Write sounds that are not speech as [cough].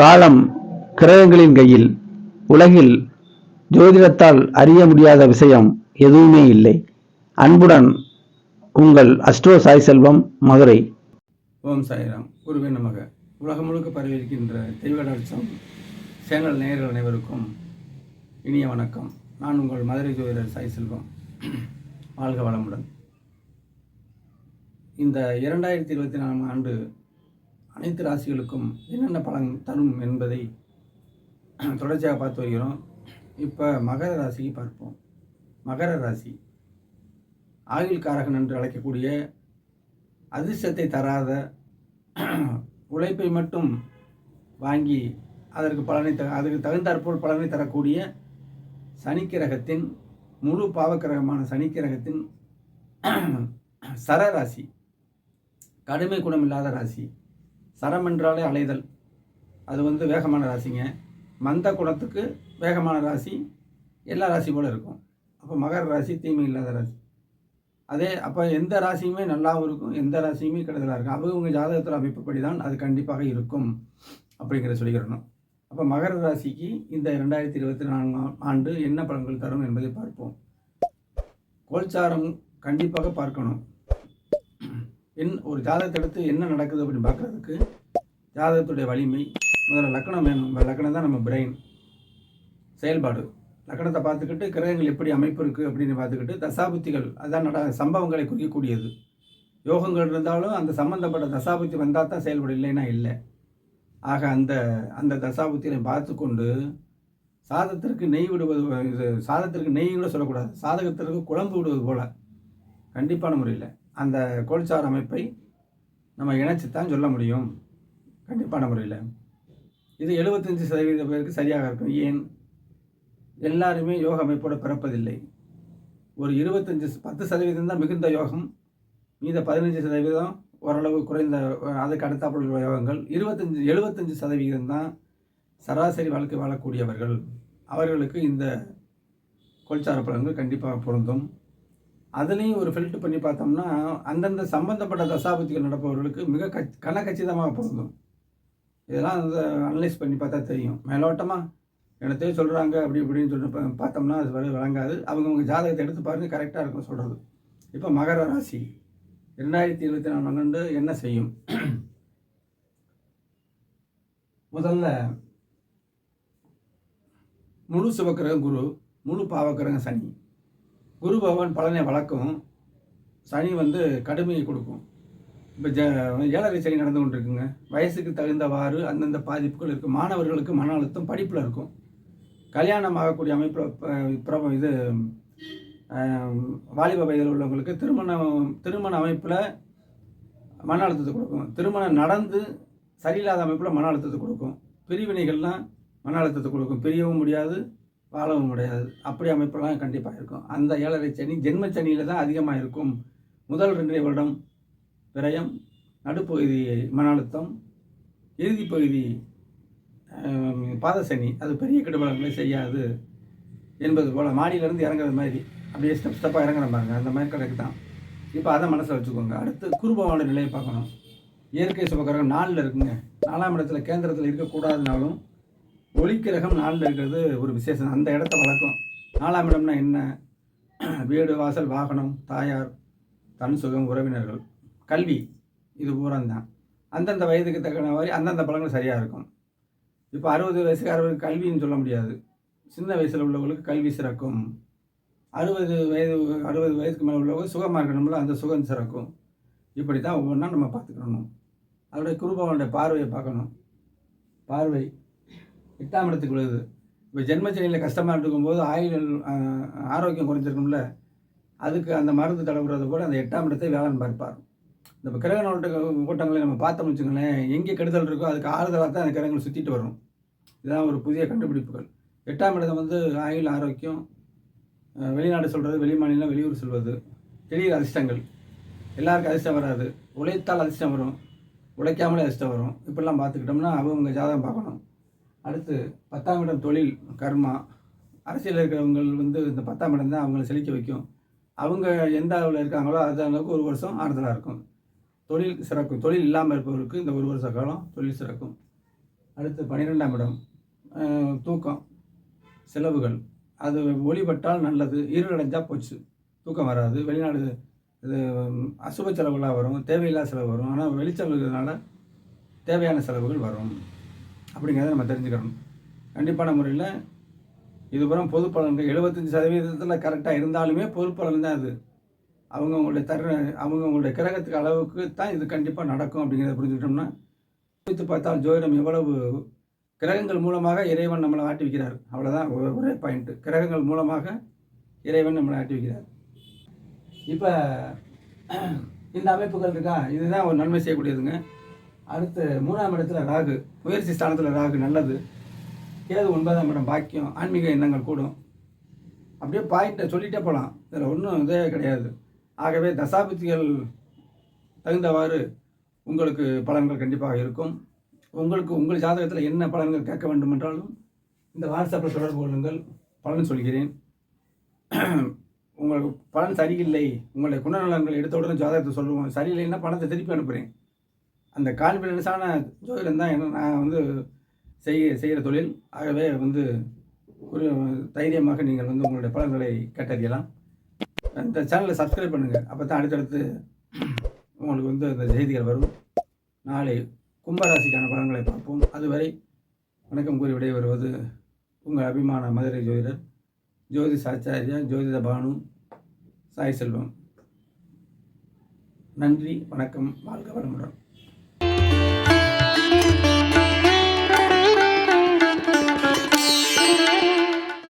காலம் கிரகங்களின் கையில் உலகில் ஜோதிடத்தால் அறிய முடியாத விஷயம் எதுவுமே இல்லை. அன்புடன் உங்கள் அஸ்ட்ரோ சாய் செல்வம் மதுரை. ஓம் சாய்ராம். குருவே நமக. உலகம் முழுக்க பரவி இருக்கின்ற தெய்வடாட்சம் சேனல் நேயர்கள் அனைவருக்கும் இனிய வணக்கம். நான் உங்கள் மதுரை ஜோதிடர் சாய் செல்வம். வாழ்க வளமுடன். இந்த இரண்டாயிரத்தி இருபத்தி நாலாம் ஆண்டு அனைத்து ராசிகளுக்கும் என்னென்ன பலன் தரும் என்பதை [clears throat] தொடர்ச்சியாக பார்த்து வருகிறோம். இப்போ மகர ராசியை பார்ப்போம். மகர ராசி ஆயுள் காரகன் என்று அழைக்கக்கூடிய அதிர்ஷ்டத்தை தராத [clears throat] உழைப்பை மட்டும் வாங்கி அதற்கு பலனை த அதற்கு தகுந்தாற்போல் பலனை தரக்கூடிய சனிக்கிரகத்தின் முழு பாவக்கிரகமான சனிக்கிரகத்தின் [clears throat] சரராசி கடுமை குணம் இல்லாத ராசி. சரம் என்றாலே அலைதல். அது வந்து வேகமான ராசிங்க. மந்த குணத்துக்கு வேகமான ராசி எல்லா ராசி போல இருக்கும். அப்போ மகர ராசி தீமை இல்லாத ராசி. அதே அப்போ எந்த ராசியுமே நல்லாவும் இருக்கும் எந்த ராசியுமே கெடுதலாக இருக்கும். அவங்க உங்கள் ஜாதகத்தில் அமைப்புப்படி தான் அது கண்டிப்பாக இருக்கும் அப்படிங்கிற சொல்லிக்கிறணும். அப்போ மகர ராசிக்கு இந்த ரெண்டாயிரத்தி இருபத்தி நான்காம் ஆண்டு என்ன பலன்கள் தரும் என்பதை பார்ப்போம். கோல்சாரம் கண்டிப்பாக பார்க்கணும். என் ஒரு ஜாதகத்தை எடுத்து என்ன நடக்குது அப்படின்னு பார்க்குறதுக்கு ஜாதகத்துடைய வலிமை முதல்ல லக்கணம் வேணும். லக்கணம் தான் நம்ம பிரெயின் செயல்பாடு. லக்கணத்தை பார்த்துக்கிட்டு கிரகங்கள் எப்படி அமைப்பு இருக்குது அப்படின்னு பார்த்துக்கிட்டு தசாபுத்திகள் அதான் நட சம்பவங்களை குறிக்கக்கூடியது. யோகங்கள் இருந்தாலும் அந்த சம்மந்தப்பட்ட தசாபுத்தி வந்தால் தான் செயல்படும் இல்லைன்னா இல்லை. ஆக அந்த அந்த தசாபுத்தியை பார்த்து கொண்டு சாதத்திற்கு நெய் விடுவது இது சாதத்திற்கு நெய் கூட சொல்லக்கூடாது. சாதகத்திற்கு குழம்பு விடுவது போல. கண்டிப்பான முறையில். அந்த கோல்சார் அமைப்பை நம்ம இணைச்சித்தான் சொல்ல முடியும். கண்டிப்பான முறையில். இது எழுபத்தஞ்சு சதவீத பேருக்கு சரியாக இருக்கும். ஏன்? எல்லாருமே யோக அமைப்போடு பிறப்பதில்லை. ஒரு இருபத்தஞ்சு பத்து சதவீதம் தான் மிகுந்த யோகம். மீத பதினஞ்சு சதவீதம் ஓரளவு குறைந்த அதுக்கு அடுத்தாப்புல உள்ள யோகங்கள். இருபத்தஞ்சி எழுபத்தஞ்சு சதவீதம் தான் சராசரி வாழ்க்கை வாழக்கூடியவர்கள். அவர்களுக்கு இந்த கொள்சார பலன்கள் கண்டிப்பாக பொருந்தும். அதுலேயும் ஒரு ஃபில்ட்ரு பண்ணி பார்த்தோம்னா அந்தந்த சம்பந்தப்பட்ட தசாபதிகள் நடப்பவர்களுக்கு மிக கச் கனகச்சிதமாக பொருந்தும். இதெல்லாம் அந்த அனலைஸ் பண்ணி பார்த்தா தெரியும். மேலோட்டமாக என்னத்தையும் சொல்கிறாங்க அப்படி இப்படின்னு சொல்லி பார்த்தோம்னா அது வரை விளங்காது அவங்கவுங்க ஜாதகத்தை எடுத்து பாருங்கள் கரெக்டாக இருக்கும் சொல்கிறது இப்போ மகர ராசி. ரெண்டாயிரத்தி இருபத்தி நாலாம் ஆண்டு என்ன செய்யும்? [clears throat] முதல்ல முழு சிவக்கிரகம் குரு முழு பாவக்கிரகம் சனி. குரு பகவான் பலனை வளர்க்கும் சனி வந்து கடுமையை கொடுக்கும். இப்போ ஜ ஏழரை சனி நடந்து கொண்டிருக்குங்க. வயசுக்கு தகுந்தவாறு அந்தந்த பாதிப்புகள் இருக்கும். மாணவர்களுக்கு மன அழுத்தம் படிப்பில் இருக்கும். கல்யாணம் ஆகக்கூடிய அமைப்பில் பிரபம் இது வாலிப வயதில் உள்ளவங்களுக்கு திருமணம் திருமண அமைப்பில் மன அழுத்தத்தை கொடுக்கும். திருமணம் நடந்து சரியில்லாத அமைப்பில் மன அழுத்தத்தை கொடுக்கும். பிரிவினைகள்லாம் மன அழுத்தத்தை கொடுக்கும். பிரியவும் முடியாது வாழவும் முடியாது. அப்படி அமைப்பெல்லாம் கண்டிப்பாக இருக்கும். அந்த ஏழரை சனி ஜென்ம சனியில் தான் அதிகமாக இருக்கும் முதல் ரெண்டரை வருடம் விரயம் நடுப்பகுதி மன அழுத்தம் இறுதி பகுதி பாதசனி அது பெரிய கெடுபலங்களை செய்யாது என்பது போல் மாடியிலேருந்து இறங்குற மாதிரி. அப்படியே ஸ்டெப் ஸ்டெப்பாக இறங்குற பாருங்க. அந்த மாதிரி கணக்கு தான். இப்போ அதை மனசில் வச்சுக்கோங்க. அடுத்து குருபவான நிலையை பார்க்கணும். இயற்கை சுபகரம் நாலில் இருக்குங்க. நாலாம் இடத்துல கேந்திரத்தில் இருக்கக்கூடாதுனாலும் ஒளிக்கிரகம் நாளில் இருக்கிறது ஒரு விசேஷம். அந்த இடத்த வழக்கம். நாலாம் இடம்னா என்ன? வீடு வாசல் வாகனம் தாயார் தன் சுகம் உறவினர்கள் கல்வி. இது பூராந்தான். அந்தந்த வயதுக்கு தக்கன மாதிரி அந்தந்த பலன்கள் சரியாக இருக்கும். இப்போ அறுபது வயசுக்காரர்களுக்கு கல்வின்னு சொல்ல முடியாது. சின்ன வயசில் உள்ளவங்களுக்கு கல்வி சிறக்கும். அறுபது வயது அறுபது வயதுக்கு மேலே உள்ளவங்க சுகமாக இருக்கணும்ல அந்த சுகம் சிறக்கும். இப்படி தான் ஒவ்வொன்றா நம்ம பார்த்துக்கணும். அதோடைய குருபவனுடைய பார்வையை பார்க்கணும். பார்வை எட்டாம் இடத்துக்கு விழுது இப்போ ஜென்மச்சனியில் கஷ்டமாக இருக்கும்போது ஆயுள் ஆரோக்கியம் குறைஞ்சிருக்கும்ல அதுக்கு அந்த மருந்து தடவுறது கூட அந்த எட்டாம் இடத்தை வேளாண் பார்ப்பார். இந்த கிரக நோட்ட கூட்டங்களை நம்ம பார்த்தோம்னு வச்சுக்கோங்களேன் எங்கே கெடுதல் இருக்கோ அதுக்கு ஆறுதலாக தான் அந்த கிரகங்கள் சுற்றிட்டு வரும். இதுதான் ஒரு புதிய கண்டுபிடிப்புகள். எட்டாம் இடம் வந்து ஆயுள் ஆரோக்கியம் வெளிநாடு சொல்கிறது வெளி மாநிலம் வெளியூர் சொல்வது திடீர் அதிர்ஷ்டங்கள். எல்லாருக்கும் அதிர்ஷ்டம் வராது. உழைத்தால் அதிர்ஷ்டம் வரும். உழைக்காமலே அதிர்ஷ்டம் வரும். இப்படிலாம் பார்த்துக்கிட்டோம்னா அவங்க ஜாதகம் பார்க்கணும். அடுத்து பத்தாம் இடம் தொழில் கர்மா. அரசியலில் இருக்கிறவங்க வந்து இந்த பத்தாம் இடம் தான் அவங்கள செழிக்க வைக்கும். அவங்க எந்த அளவில் இருக்காங்களோ அது அளவுக்கு ஒரு வருஷம் ஆறுதலாக இருக்கும். தொழில் சிறக்கும். தொழில் இல்லாமல் இருப்பவருக்கு இந்த ஒரு வருஷ காலம் தொழில் சிறக்கும். அடுத்து பன்னிரெண்டாம் இடம் தூக்கம் செலவுகள். அது ஒளிபட்டால் நல்லது இருளடைஞ்சால் போச்சு. தூக்கம் வராது. வெளிநாடு இது அசுப செலவுகளாக வரும் தேவையில்லாத செலவு வரும். ஆனால் வெளிச்சம் இருக்கிறதுனால தேவையான செலவுகள் வரும். அப்படிங்கிறத நம்ம தெரிஞ்சுக்கணும். கண்டிப்பான முறையில் இதுபுறம் பொது பலன்கள் எழுபத்தஞ்சி சதவீதத்தில் கரெக்டாக இருந்தாலுமே பொது பலன் தான் அது. அவங்க உங்களுடைய தர அவங்க உங்களுடைய கிரகத்துக்கு அளவுக்கு தான் இது கண்டிப்பாக நடக்கும் அப்படிங்கிறத புரிஞ்சுக்கிட்டோம்னா குறித்து பார்த்தால் ஜோதிடம் எவ்வளவு கிரகங்கள் மூலமாக இறைவன் நம்மளை ஆட்டி வைக்கிறார் அவ்வளோதான் ஒரே பாயிண்ட்டு கிரகங்கள் மூலமாக இறைவன் நம்மளை ஆட்டி வைக்கிறார் இப்போ இந்த அமைப்புகள் இருக்கா? இதுதான் ஒரு நன்மை செய்யக்கூடியதுங்க. அடுத்து மூணாம் இடத்துல ராகு. முயற்சி ஸ்தானத்தில் ராகு நல்லது. கேது ஒன்பதாம் இடம் பாக்கியம் ஆன்மீக எண்ணங்கள் கூடும். அப்படியே பாயிண்ட்டை சொல்லிட்டே போகலாம் இதில் ஒன்றும் இதே கிடையாது. ஆகவே தசாபுத்திகள் தகுந்தவாறு உங்களுக்கு பலன்கள் கண்டிப்பாக இருக்கும். உங்களுக்கு உங்கள் ஜாதகத்தில் என்ன பலன்கள் கேட்க வேண்டும் என்றாலும் இந்த வாட்ஸ்அப்பில் தொடர்பு கொள்ளுங்கள். பலன் சொல்கிறேன். உங்களுக்கு பலன் சரியில்லை. உங்களுடைய குணநலங்கள் எடுத்த உடனே ஜாதகத்தை சொல்லுவோம். சரியில்லைன்னா பணத்தை திருப்பி அனுப்புகிறேன் அந்த கான்ஃபிடென்ஸான ஜோதிடம் தான் என்ன நான் வந்து செய்ய செய்கிற தொழில். ஆகவே வந்து ஒரு தைரியமாக நீங்கள் வந்து உங்களுடைய பலன்களை கேட்டறியலாம். இந்த சேனலை சப்ஸ்கிரைப் பண்ணுங்கள் அப்போ தான் அடுத்தடுத்து உங்களுக்கு வந்து அந்த செய்திகள் வரும். நாளை கும்பராசிக்கான பலன்களை பார்ப்போம். அதுவரை வணக்கம் கூறி விடைபெறுவது உங்கள் அபிமான மதுரை ஜோதிடர் ஜோதி சாச்சாரியா ஜோதிட பானு சாய் செல்வம். நன்றி வணக்கம் வாழ்க வளமுடன்.